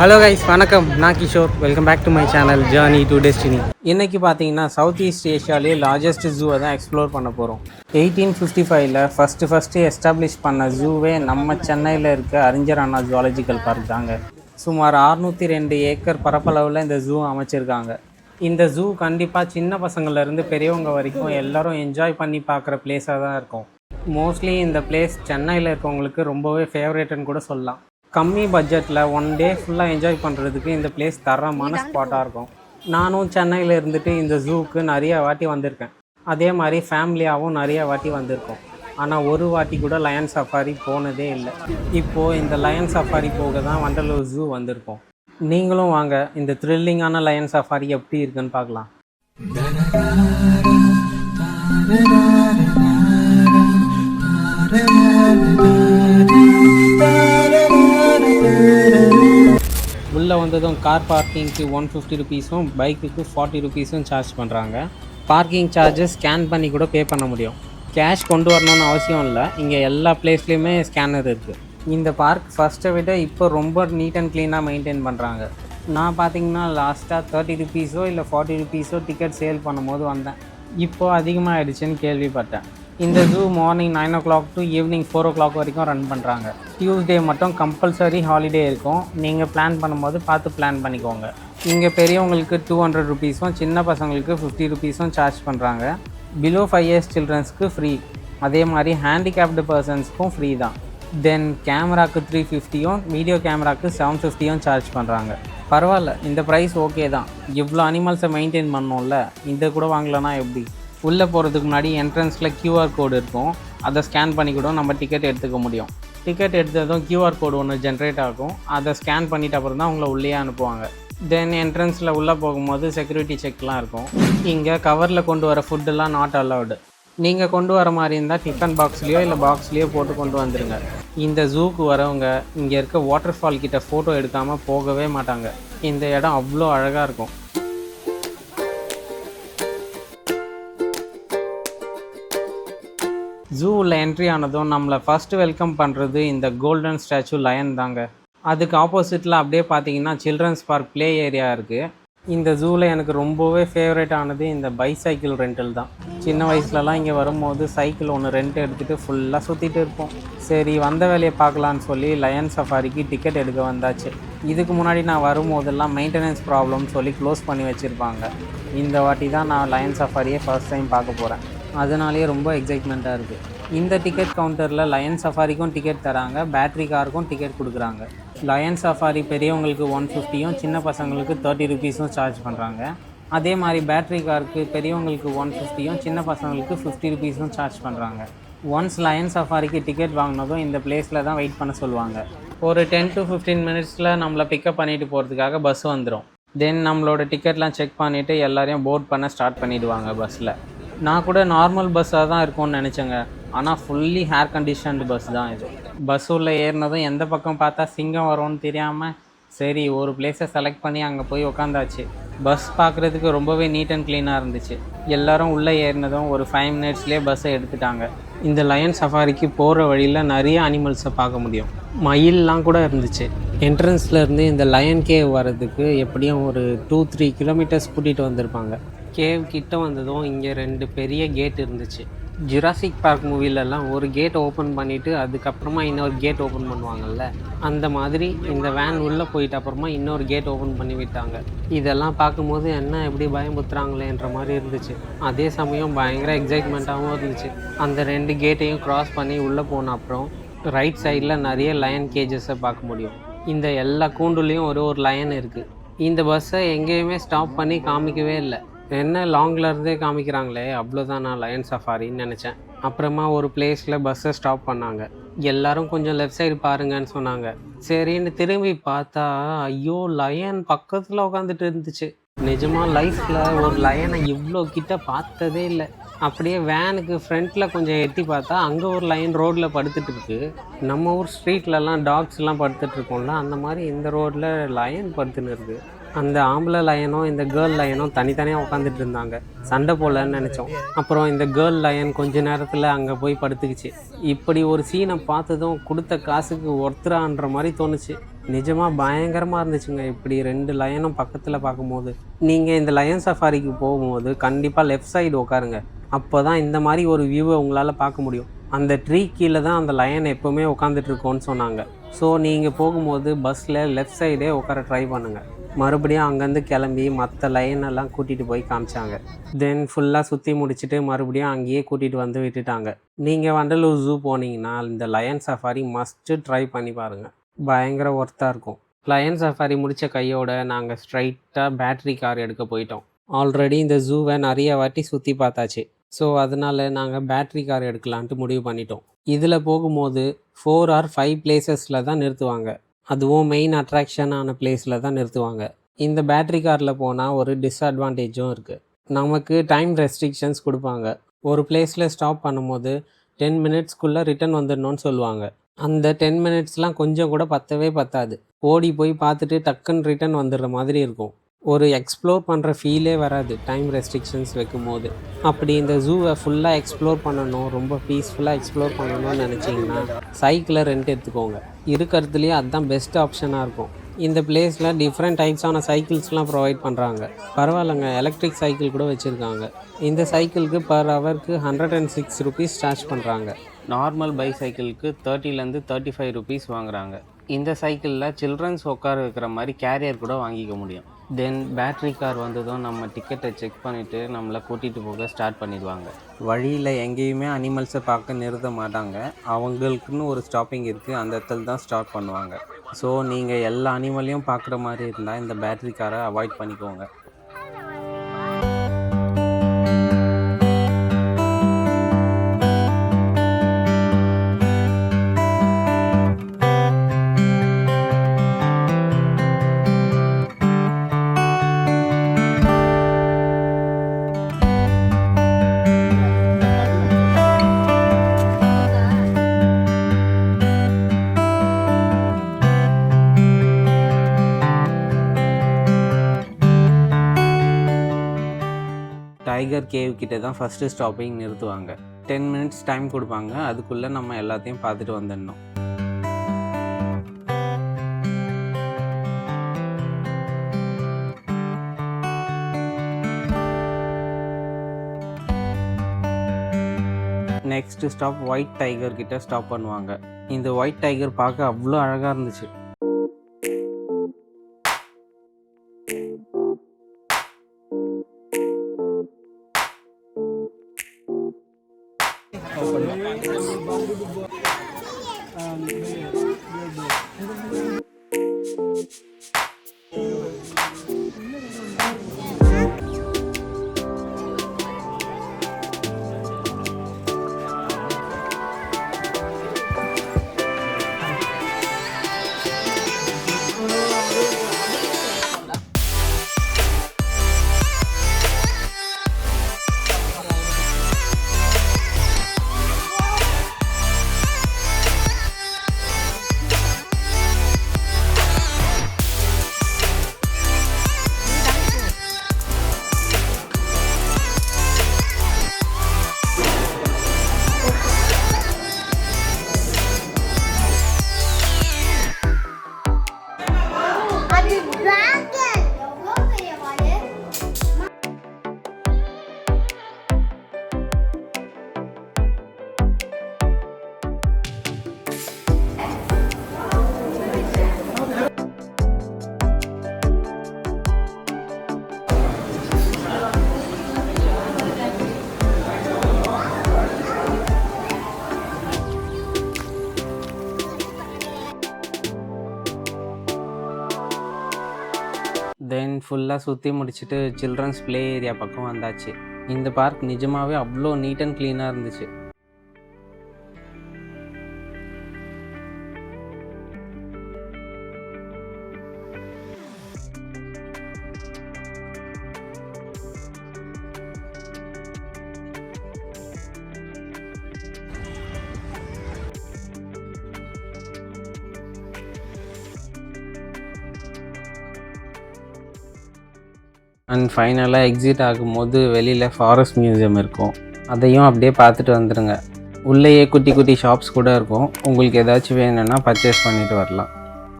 Hello guys வணக்கம். நான் Kishore. Welcome back to my channel journey to destiny இன்னைக்கு பார்த்தீங்கன்னா சவுத் ஈஸ்ட் ஏஷியாலே லார்ஜஸ்ட் ஜூவை தான் எக்ஸ்ப்ளோர் பண்ண போகிறோம் எயிட்டீன் ஃபிஃப்டி ஃபைவ்ல ஃபஸ்ட்டு ஃபஸ்ட்டு எஸ்டாப்ளிஷ் பண்ண ஜூவே நம்ம சென்னையில் இருக்க அறிஞர் அண்ணா ஜுவாலஜிக்கல் பார்க் தாங்க. சுமார் அறுநூற்றி ரெண்டு ஏக்கர் பரப்பளவில் இந்த ஜூ அமைச்சிருக்காங்க. இந்த ஜூ கண்டிப்பாக சின்ன பசங்கள்லேருந்து பெரியவங்க வரைக்கும் எல்லோரும் என்ஜாய் பண்ணி பார்க்குற பிளேஸாக தான் இருக்கும். மோஸ்ட்லி இந்த பிளேஸ் சென்னையில் இருக்கவங்களுக்கு ரொம்பவே ஃபேவரேட்டுன்னு கூட சொல்லலாம். கம்மி பட்ஜெட்டில் ஒன் டே ஃபுல்லாக என்ஜாய் பண்ணுறதுக்கு இந்த பிளேஸ் தரமான ஸ்பாட்டாக இருக்கும். நானும் சென்னையில் இருந்துட்டு இந்த ஜூவுக்கு நிறைய வாட்டி வந்திருக்கேன். அதே மாதிரி ஃபேமிலியாகவும் நிறைய வாட்டி வந்திருக்கோம். ஆனால் ஒரு வாட்டி கூட லயன் சஃபாரி போனதே இல்லை. இப்போது இந்த லயன் சஃபாரி போக தான் வண்டலூர் ஜூ வந்திருக்கோம். நீங்களும் வாங்க இந்த த்ரில்லிங்கான லயன் சஃபாரி எப்படி இருக்குன்னு பார்க்கலாம். உள்ளே வந்ததும் கார் பார்க்கிங்க்கு ஒன் ஃபிஃப்டி ருபீஸும் பைக்குக்கு ஃபார்ட்டி ருபீஸும் சார்ஜ் பண்ணுறாங்க பார்க்கிங் சார்ஜஸ் ஸ்கேன் பண்ணி கூட பே பண்ண முடியும். கேஷ் கொண்டு வரணும்னு அவசியம் இல்லை. இங்கே எல்லா பிளேஸ்லேயுமே ஸ்கேனர் இருக்குது இந்த பார்க் ஃபஸ்ட்டை விட இப்போ ரொம்ப நீட் அண்ட் க்ளீனாக மெயின்டைன் பண்ணுறாங்க நான் பார்த்தீங்கன்னா லாஸ்ட்டாக தேர்ட்டி ருபீஸோ இல்லை ஃபார்ட்டி ருபீஸோ டிக்கெட் சேல் பண்ணும்போது வந்தேன். இப்போது அதிகமாக அதிகமாகிடுச்சுன்னு கேள்விப்பட்டேன். இந்த zoo morning nine o'clock to evening four o'clock வரைக்கும் ரன் பண்ணுறாங்க டியூஸ்டே மட்டும் கம்பல்சரி ஹாலிடே இருக்கும். நீங்கள் பிளான் பண்ணும்போது பார்த்து பிளான் பண்ணிக்கோங்க. இங்கே பெரியவங்களுக்கு டூ ஹண்ட்ரட் ருபீஸும் சின்ன பசங்களுக்கு ஃபிஃப்டி ருபீஸும் சார்ஜ் பண்ணுறாங்க பிலோ ஃபைவ் இயர்ஸ் சில்ட்ரன்ஸ்க்கு ஃப்ரீ அதே மாதிரி ஹேண்டிகேப்டு பர்சன்ஸ்க்கும் ஃப்ரீ தான். தென் கேமராக்கு த்ரீ ஃபிஃப்டியும் வீடியோ கேமராக்கு செவன் ஃபிஃப்டியும் சார்ஜ் பண்ணுறாங்க பரவாயில்ல இந்த ப்ரைஸ் ஓகே தான். இவ்வளோ அனிமல்ஸை மெயின்டைன் பண்ணோம்ல இந்த கூட வாங்கலைன்னா எப்படி? உள்ளே போகிறதுக்கு முன்னாடி என்ட்ரன்ஸில் கியூஆர் கோடு இருக்கும். அதை ஸ்கேன் பண்ணி கூட நம்ம டிக்கெட் எடுத்துக்க முடியும். டிக்கெட் எடுத்ததும் கியூஆர் கோடு ஒன்று ஜென்ரேட் ஆகும். அதை ஸ்கேன் பண்ணிட்ட அப்புறம் தான் உங்களை உள்ளே அனுப்புவாங்க. தென் என்ட்ரன்ஸில் உள்ளே போகும்போது செக்யூரிட்டி செக்லாம் இருக்கும். இங்கே கவரில் கொண்டு வர ஃபுட்டெல்லாம் நாட் அலவுடு நீங்கள் கொண்டு வர மாதிரி இருந்தால் டிஃபன் பாக்ஸ்லேயோ இல்லை பாக்ஸ்லேயோ போட்டு கொண்டு வந்துடுங்க இந்த ஜூக்கு வரவங்க இங்கே இருக்க வாட்டர் ஃபால் கிட்ட ஃபோட்டோ எடுக்காமல் போகவே மாட்டாங்க. இந்த இடம் அவ்வளோ அழகாக இருக்கும். ஜூவில் என்ட்ரி ஆனதும் நம்மளை ஃபஸ்ட்டு வெல்கம் பண்ணுறது இந்த கோல்டன் ஸ்டாச்சு லயன் தாங்க. அதுக்கு ஆப்போசிட்டில் அப்படியே பார்த்தீங்கன்னா சில்ட்ரன்ஸ் பார்க் ப்ளே ஏரியா இருக்குது இந்த ஜூவில் எனக்கு ரொம்பவே ஃபேவரட் ஆனது இந்த பைசைக்கிள் ரெண்டல் தான். சின்ன வயசுலலாம் இங்கே வரும்போது சைக்கிள் ஒன்று ரெண்ட் எடுத்துகிட்டு ஃபுல்லாக சுற்றிட்டு இருப்போம். சரி வந்த வேலையை பார்க்கலான்னு சொல்லி லயன் சஃபாரிக்கு டிக்கெட் எடுக்க வந்தாச்சு. இதுக்கு முன்னாடி நான் வரும்போதெல்லாம் மெயின்டெனன்ஸ் ப்ராப்ளம்னு சொல்லி க்ளோஸ் பண்ணி வச்சுருப்பாங்க. இந்த வாட்டி தான் நான் லயன் சஃபாரியை ஃபர்ஸ்ட் டைம் பார்க்க போகிறேன் அதனாலேயே ரொம்ப எக்ஸைட்மெண்ட்டாக இருக்குது இந்த டிக்கெட் கவுண்டரில் லயன் சஃபாரிக்கும் டிக்கெட் தராங்க. பேட்ரி காருக்கும் டிக்கெட் கொடுக்குறாங்க. லயன் சஃபாரி பெரியவங்களுக்கு ஒன் ஃபிஃப்டியும் சின்ன பசங்களுக்கு தேர்ட்டி ருபீஸும் சார்ஜ் பண்ணுறாங்க அதே மாதிரி பேட்ரி காருக்கு பெரியவங்களுக்கு ஒன் ஃபிஃப்டியும் சின்ன பசங்களுக்கு ஃபிஃப்டி ருபீஸும் சார்ஜ் பண்ணுறாங்க ஒன்ஸ் லயன் சஃபாரிக்கு டிக்கெட் வாங்கினதும் இந்த பிளேஸில் தான் வெயிட் பண்ண சொல்லுவாங்க. ஒரு டென் டு ஃபிஃப்டீன் மினிட்ஸில் நம்மளை பிக்கப் பண்ணிட்டு போகிறதுக்காக பஸ் வந்துடும் தென் நம்மளோட டிக்கெட்லாம் செக் பண்ணிவிட்டு எல்லாரையும் போர்ட் பண்ண ஸ்டார்ட் பண்ணிவிடுவாங்க பஸ்ஸில் நான் கூட நார்மல் பஸ்ஸாக தான் இருக்கும்னு நினச்சேங்க. ஆனால் ஃபுல்லி ஹேர் கண்டிஷன்டு பஸ் தான் இது. பஸ் உள்ள ஏறினதும் எந்த பக்கம் பார்த்தா சிங்கம் வரும்னு தெரியாமல் சரி ஒரு பிளேஸை செலக்ட் பண்ணி அங்கே போய் உக்காந்தாச்சு. பஸ் பார்க்குறதுக்கு ரொம்பவே நீட் அண்ட் க்ளீனாக இருந்துச்சு. எல்லாரும் உள்ளே ஏறினதும் ஒரு ஃபைவ் மினிட்ஸ்லேயே பஸ்ஸை எடுத்துட்டாங்க. இந்த லயன் சஃபாரிக்கு போகிற வழியில் நிறைய அனிமல்ஸை பார்க்க முடியும். மயில்லாம் கூட இருந்துச்சு. என்ட்ரன்ஸ்லேருந்து இந்த லயன் கேவ் வர்றதுக்கு எப்படியும் ஒரு டூ த்ரீ கிலோமீட்டர்ஸ் கூட்டிகிட்டு வந்திருப்பாங்க. கேவ் கிட்ட வந்ததும் இங்கே ரெண்டு பெரிய கேட் இருந்துச்சு. ஜுராசிக் பார்க் மூவிலெல்லாம் ஒரு கேட் ஓப்பன் பண்ணிவிட்டு அதுக்கப்புறமா இன்னொரு கேட் ஓப்பன் பண்ணுவாங்கல்ல அந்த மாதிரி இந்த வேன் உள்ளே போயிட்ட அப்புறமா இன்னொரு கேட் ஓப்பன் பண்ணி விட்டாங்க. இதெல்லாம் பார்க்கும்போது என்ன எப்படி பயமுத்துறாங்களேன்ற மாதிரி இருந்துச்சு. அதே சமயம் பயங்கர எக்ஸைட்மெண்ட்டாகவும் இருந்துச்சு. அந்த ரெண்டு கேட்டையும் க்ராஸ் பண்ணி உள்ளே போன அப்புறம் ரைட் சைடில் நிறைய லயன் கேஜஸை பார்க்க முடியும். இந்த எல்லா கூண்டுலேயும் ஒரு ஒரு லயன் இருக்குது இந்த பஸ்ஸை எங்கேயுமே ஸ்டாப் பண்ணி காமிக்கவே இல்லை. என்ன லாங்கில் இருந்தே காமிக்கிறாங்களே அவ்வளோதான் நான் லயன் சஃபாரின்னு நினச்சேன். அப்புறமா ஒரு பிளேஸில் பஸ்ஸை ஸ்டாப் பண்ணாங்க. எல்லாரும் கொஞ்சம் லெஃப்ட் சைடு பாருங்கன்னு சொன்னாங்க. சரின்னு திரும்பி பார்த்தா ஐயோ லயன் பக்கத்தில் உட்காந்துட்டு இருந்துச்சு. நிஜமா லைஃப்பில் ஒரு லயனை இவ்வளோ கிட்ட பார்த்ததே இல்லை. அப்படியே வேனுக்கு ஃப்ரண்ட்டில் கொஞ்சம் எட்டி பார்த்தா அங்கே ஒரு லைன் ரோட்டில் படுத்துட்டு இருக்கு. நம்ம ஊர் ஸ்ட்ரீட்லலாம் டாக்ஸ்லாம் படுத்துட்டு இருக்கோம்ல அந்த மாதிரி இந்த ரோட்டில் லயன் படுத்துன்னு இருக்கு. அந்த ஆம்பளை லயனும் இந்த கேர்ள் லயனும் தனித்தனியாக உட்காந்துட்டு இருந்தாங்க. சண்டை போடலன்னு நினச்சோம். அப்புறம் இந்த கேர்ள் லயன் கொஞ்ச நேரத்தில் அங்கே போய் படுத்துக்கிச்சு. இப்படி ஒரு சீனை பார்த்ததும் கொடுத்த காசுக்கு ஒருத்தரான்ற மாதிரி தோணுச்சு. நிஜமாக பயங்கரமாக இருந்துச்சுங்க. இப்படி ரெண்டு லயனும் பக்கத்தில் பார்க்கும்போது. நீங்கள் இந்த லயன் சஃபாரிக்கு போகும்போது கண்டிப்பாக லெஃப்ட் சைடு உட்காருங்க. அப்போ தான் இந்த மாதிரி ஒரு வியூவை உங்களால் பார்க்க முடியும். அந்த ட்ரீ கீழே தான் அந்த லயன் எப்போவுமே உட்காந்துட்டு இருக்கோன்னு சொன்னாங்க. ஸோ நீங்கள் போகும்போது பஸ்ஸில் லெஃப்ட் சைடே உட்கார ட்ரை பண்ணுங்கள் மறுபடியும் அங்கேருந்து கிளம்பி மற்ற லைன் எல்லாம் கூட்டிகிட்டு போய் காமிச்சாங்க. தென் ஃபுல்லாக சுற்றி முடிச்சுட்டு மறுபடியும் அங்கேயே கூட்டிகிட்டு வந்து விட்டுட்டாங்க. நீங்கள் வண்டலூர் ஜூ போனீங்கன்னா இந்த லயன் சஃபாரி மஸ்ட்டு ட்ரை பண்ணி பாருங்கள் பயங்கர ஒர்த்தாக இருக்கும். லயன் சஃபாரி முடித்த கையோட நாங்கள் ஸ்ட்ரைட்டாக பேட்ரி கார் எடுக்க போயிட்டோம். ஆல்ரெடி இந்த ஜூவை நிறைய வாட்டி சுற்றி பார்த்தாச்சு. ஸோ அதனால் நாங்கள் பேட்ரி கார் எடுக்கலான்ட்டு முடிவு பண்ணிட்டோம். இதில் போகும்போது ஃபோர் ஆர் ஃபைவ் பிளேசஸில் தான் நிறுத்துவாங்க. அதுவும் மெயின் அட்ராக்ஷனான பிளேஸில் தான் நிறுத்துவாங்க. இந்த பேட்ரி காரில் போனால் ஒரு டிஸ்அட்வான்டேஜும் இருக்குது நமக்கு டைம் ரெஸ்ட்ரிக்ஷன்ஸ் கொடுப்பாங்க. ஒரு பிளேஸில் ஸ்டாப் பண்ணும்போது டென் மினிட்ஸ்க்குள்ளே ரிட்டர்ன் வந்துடணும்னு சொல்லுவாங்க. அந்த டென் மினிட்ஸ்லாம் கொஞ்சம் கூட பத்தவே பத்தாது. ஓடி போய் பார்த்துட்டு டக்குன்னு ரிட்டர்ன் வந்துடுற மாதிரி இருக்கும். ஒரு எக்ஸ்ப்ளோர் பண்ணுற ஃபீலே வராது. டைம் ரெஸ்ட்ரிக்ஷன்ஸ் வைக்கும்போது. அப்படி இந்த ஜூவை ஃபுல்லாக எக்ஸ்ப்ளோர் பண்ணணும் ரொம்ப பீஸ்ஃபுல்லாக எக்ஸ்ப்ளோர் பண்ணணும்னு நினச்சிங்கன்னா சைக்கிளை ரெண்ட் எடுத்துக்கோங்க. இருக்கிறதுலேயே அதுதான் பெஸ்ட் ஆப்ஷனாக இருக்கும். இந்த பிளேஸில் டிஃப்ரெண்ட் டைப்ஸான சைக்கிள்ஸ்லாம் ப்ரொவைட் பண்ணுறாங்க பரவாயில்லைங்க எலக்ட்ரிக் சைக்கிள் கூட வச்சுருக்காங்க. இந்த சைக்கிளுக்கு பர் ஹவருக்கு hundred and six rupees charge பண்ணுறாங்க நார்மல் பை சைக்கிளுக்கு தேர்ட்டிலேருந்து தேர்ட்டி ஃபைவ் ருபீஸ் வாங்குறாங்க. இந்த சைக்கிளில் சில்ட்ரன்ஸ் உட்கார வைக்கிற மாதிரி கேரியர் கூட வாங்கிக்க முடியும். தென் பேட்ரி கார் வந்ததும் நம்ம டிக்கெட்டை செக் பண்ணிவிட்டு நம்மளை கூட்டிகிட்டு போக ஸ்டார்ட் பண்ணிடுவாங்க. வழியில் எங்கேயுமே அனிமல்ஸை பார்க்க நிறுத்த மாட்டாங்க. அவங்களுக்குன்னு ஒரு ஸ்டாப்பிங் இருக்குது அந்த இடத்துல தான் ஸ்டார்ட் பண்ணுவாங்க. ஸோ நீங்கள் எல்லா அனிமலையும் பார்க்குற மாதிரி இருந்தால் இந்த பேட்ரி காரை அவாய்ட் பண்ணிக்கோங்க. டைகர் கேவ் கிட்ட தான் ஃபஸ்ட்டு ஸ்டாப்பிங் நிறுத்துவாங்க. டென் மினிட்ஸ் டைம் கொடுப்பாங்க. அதுக்குள்ளே நம்ம எல்லாத்தையும் பார்த்துட்டு வந்துடணும். நெக்ஸ்ட் ஸ்டாப் ஒயிட் டைகர் கிட்ட ஸ்டாப் பண்ணுவாங்க. இந்த ஒயிட் டைகர் பார்க்க அவ்வளோ அழகாக இருந்துச்சு. அது ஃபுல்லாக சுற்றி முடிச்சுட்டு சில்ட்ரன்ஸ் ப்ளே ஏரியா பக்கம் வந்தாச்சு. இந்த பார்க் நிஜமாகவே அவ்வளோ நீட் அண்ட் க்ளீனாக இருந்துச்சு. அண்ட் ஃபைனலாக எக்ஸிட் ஆகும்போது வெளியில் ஃபாரஸ்ட் மியூசியம் இருக்கும். அதையும் அப்படியே பார்த்துட்டு வந்துடுங்க உள்ளேயே குட்டி குட்டி ஷாப்ஸ் கூட இருக்கும். உங்களுக்கு ஏதாச்சும் வேணும்னா பர்ச்சேஸ் பண்ணிவிட்டு வரலாம்.